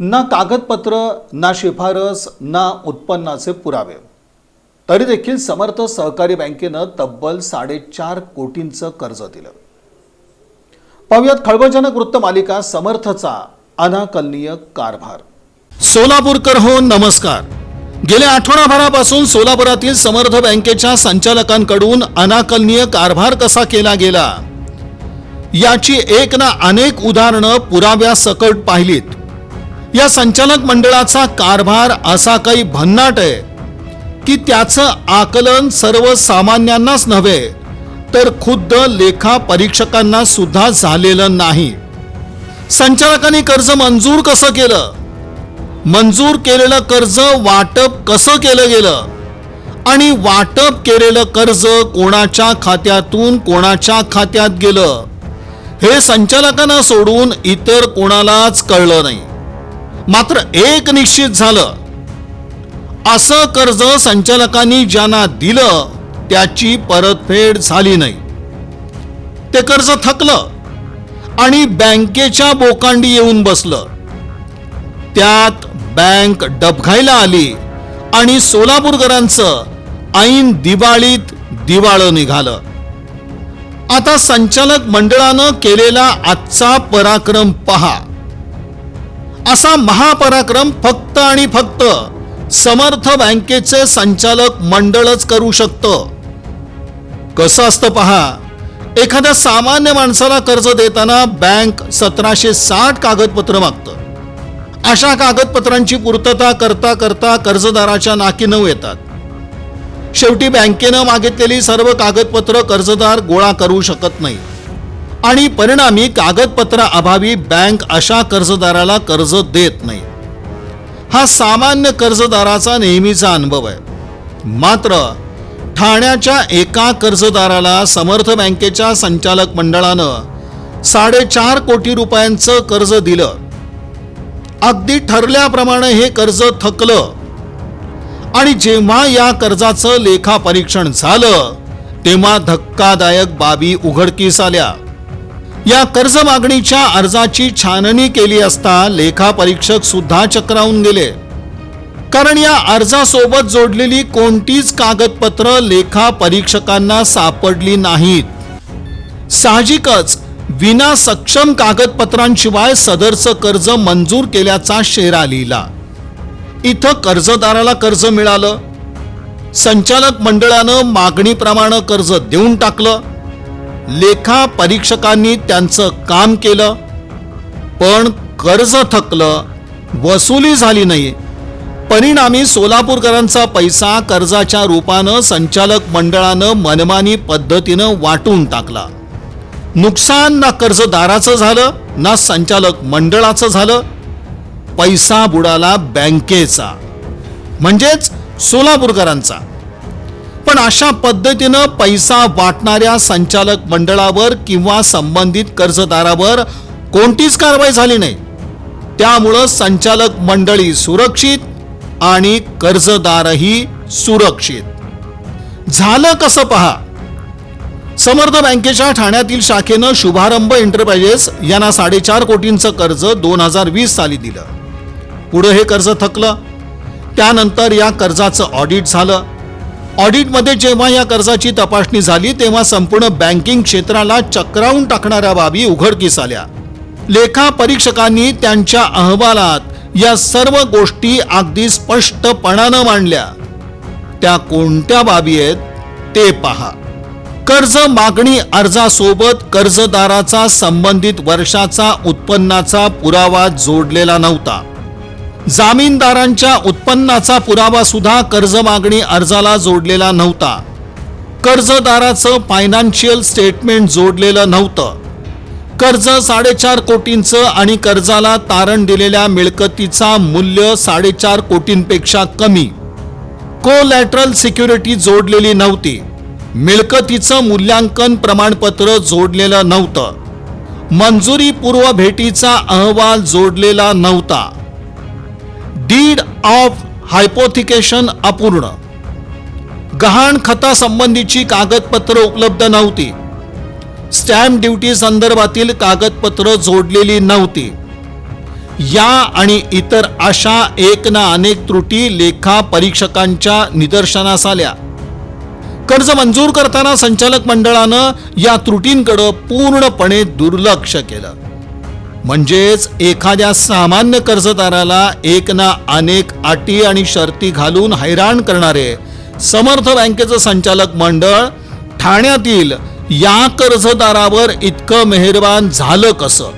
ना कागदपत्र ना शिफारस ना उत्पन्नाचे पुरावे. तरी देखील समर्थ सहकारी बँकेनं तब्बल साडेचार कोटींचं कर्ज दिलं. पाहुयात खळबळजनक वृत्त मालिका समर्थचा अनाकलनीय कारभार. सोलापूरकर हो नमस्कार. गेल्या आठवडाभरापासून सोलापुरातील समर्थ बँकेच्या संचालकांकडून अनाकलनीय कारभार कसा केला गेला? याची एक ना अनेक उदाहरणं पुराव्या सकट पाहिलीत. या संचालक मंडळाचा कारभार असा काही भन्नाट आहे की त्याचं आकलन सर्वसामान्यांनाच नव्हे तर खुद्द लेखा परीक्षकांना सुद्धा झालेलं नाही. संचालकांनी कर्ज मंजूर कसं केलं? मंजूर केलेलं कर्ज वाटप कसं केलं गेलं? आणि वाटप केलेलं कर्ज कोणाच्या खात्यातून कोणाच्या खात्यात गेलं? हे संचालकांना सोडून इतर कोणालाच कळलं नाही. मात्र एक निश्चित झालं. असं कर्ज संचालकांनी ज्यांना दिलं त्याची परतफेड झाली नाही. ते कर्ज थकलं आणि बँकेच्या बोकांडी येऊन बसलं. त्यात बँक डबघायला आली आणि सोलापूरकरांचं ऐन दिवाळीत दिवाळं निघालं. आता संचालक मंडळानं केलेला आजचा पराक्रम पहा. असा महापराक्रम फक्त आणि फक्त समर्थ बँकेचे संचालक मंडळच करू शकतं. कसं असतं पहा एखाद्या सामान्य माणसाला कर्ज देताना बँक सतराशे साठ कागदपत्र मागतं. अशा कागदपत्रांची पूर्तता करता करता कर्जदाराच्या नाकी नऊ येतात. शेवटी बँकेनं मागितलेली सर्व कागदपत्र कर्जदार गोळा करू शकत नाही. आणि परिणामी कागदपत्राअभावी बँक अशा कर्जदाराला कर्ज देत नाही. हा सामान्य कर्जदाराचा नेहमीचा अनुभव आहे. मात्र ठाण्याच्या एका कर्जदाराला समर्थ बँकेच्या संचालक मंडळानं साडेचार कोटी रुपयांचं कर्ज दिलं. अगदी ठरल्याप्रमाणे हे कर्ज थकलं. आणि जेव्हा या कर्जाचं लेखापरीक्षण झालं तेव्हा धक्कादायक बाबी उघडकीस आल्या. या कर्ज मागणीच्या अर्जाची छाननी केली असता लेखा परीक्षक सुद्धा चक्रावून गेले. कारण या अर्जासोबत जोडलेली कोणतीच कागदपत्र लेखा परीक्षकांना सापडली नाहीत. साहजिकच विना सक्षम कागदपत्रांशिवाय सदरचं कर्ज मंजूर केल्याचा शेरा लिहिला. इथं कर्जदाराला कर्ज मिळालं. संचालक मंडळानं मागणीप्रमाणे कर्ज देऊन टाकलं. लेखा परीक्षकांनी त्यांचं काम केलं पण कर्ज थकलं वसुली झाली नाही परिणामी सोलापूरकरांचा पैसा कर्जाच्या रूपानं संचालक मंडळानं मनमानी पद्धतीनं वाटून टाकला. नुकसान ना कर्जदाराचं झालं ना संचालक मंडळाचं झालं पैसा बुडाला बँकेचा. म्हणजेच सोलापूरकरांचा. पण अशा पद्धतीनं पैसा वाटणाऱ्या संचालक मंडळावर किंवा संबंधित कर्जदारावर कोणतीच कारवाई झाली नाही. त्यामुळं संचालक मंडळी सुरक्षित आणि कर्जदारही सुरक्षित. झालं कसं पहा? समर्थ बँकेच्या ठाण्यातील शाखेनं शुभारंभ एंटरप्राइजेस यांना साडेचार कोटींचं कर्ज दोन हजार वीस साली दिलं. पुढं हे कर्ज थकलं. त्यानंतर या कर्जाचं ऑडिट झालं. ऑडिटमध्ये जेव्हा या कर्जाची तपासणी झाली तेव्हा संपूर्ण बँकिंग क्षेत्राला चक्रावून टाकणाऱ्या बाबी उघडकीस आल्या. लेखा परीक्षकांनी त्यांच्या अहवालात या सर्व गोष्टी अगदी स्पष्टपणानं मांडल्या. त्या कोणत्या बाबी आहेत ते पहा. कर्ज मागणी अर्जासोबत कर्जदाराचा संबंधित वर्षाचा उत्पन्नाचा पुरावा जोडलेला नव्हता. जामीनदारांच्या उत्पन्नाचा पुरावा सुद्धा कर्ज मागणी अर्जाला जोडलेला नव्हता. कर्जदाराचं फायनान्शियल स्टेटमेंट जोडलेलं नव्हतं. कर्ज साडेचार कोटींचं आणि कर्जाला तारण दिलेल्या मिळकतीचा मूल्य साडेचार कोटींपेक्षा कमी. कोलॅटरल सिक्युरिटी जोडलेली नव्हती. मिळकतीचं मूल्यांकन प्रमाणपत्र जोडलेलं नव्हतं. मंजुरीपूर्व भेटीचा अहवाल जोडलेला नव्हता. डीड ऑफ हायपोथिकेशन अपूर्ण. गहाण खतासंबंधीची कागदपत्र उपलब्ध नव्हती. स्टॅम्प ड्युटी संदर्भातील कागदपत्र जोडलेली नव्हती. या आणि इतर अशा एक ना अनेक त्रुटी लेखा परीक्षकांच्या निदर्शनास आल्या. कर्ज मंजूर करताना संचालक मंडळानं या त्रुटींकडे पूर्णपणे दुर्लक्ष केलं. म्हणजेच एखाद्या सामान्य कर्जदाराला एक ना अनेक अटी आणि शर्ती घालून हैराण करणारे समर्थ बँकेचं संचालक मंडळ ठाण्यातील या कर्जदारावर इतकं मेहरबान झालं कसं?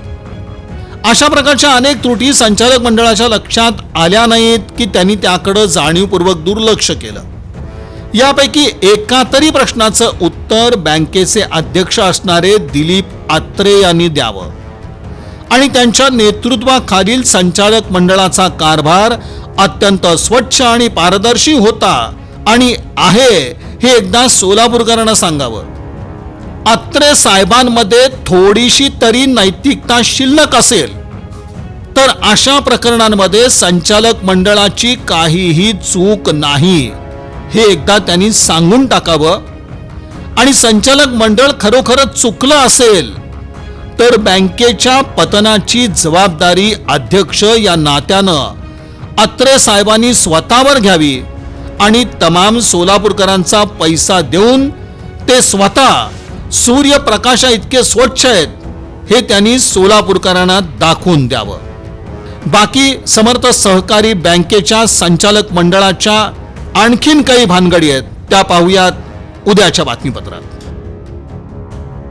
अशा प्रकारच्या अनेक त्रुटी संचालक मंडळाच्या लक्षात आल्या नाहीत की त्यांनी त्याकडं जाणीवपूर्वक दुर्लक्ष केलं. यापैकी एका तरी प्रश्नाचं उत्तर बँकेचे अध्यक्ष असणारे दिलीप आत्रे यांनी द्यावं. आणि त्यांच्या नेतृत्वाखालील संचालक मंडळाचा कारभार अत्यंत स्वच्छ आणि पारदर्शी होता आणि आहे हे एकदा सोलापूरकरांना सांगावं. अत्रे साहेबांमध्ये थोडीशी तरी नैतिकता शिल्लक असेल तर अशा प्रकरणांमध्ये संचालक मंडळाची काहीही चूक नाही हे एकदा त्यांनी सांगून टाकावं. आणि संचालक मंडळ खरोखरच चुकलं असेल तर बँकेच्या पतनाची जबाबदारी अध्यक्ष या नात्यानं. अत्रे साहेबांनी स्वतःवर घ्यावी आणि तमाम सोलापूरकरांचा पैसा देऊन ते स्वतः सूर्यप्रकाशा इतके स्वच्छ आहेत हे त्यांनी सोलापूरकरांना दाखवून द्यावं. बाकी समर्थ सहकारी बँकेच्या संचालक मंडळाच्या आणखीन काही भानगडी आहेत त्या पाहूयात उद्याच्या बातमीपत्रात.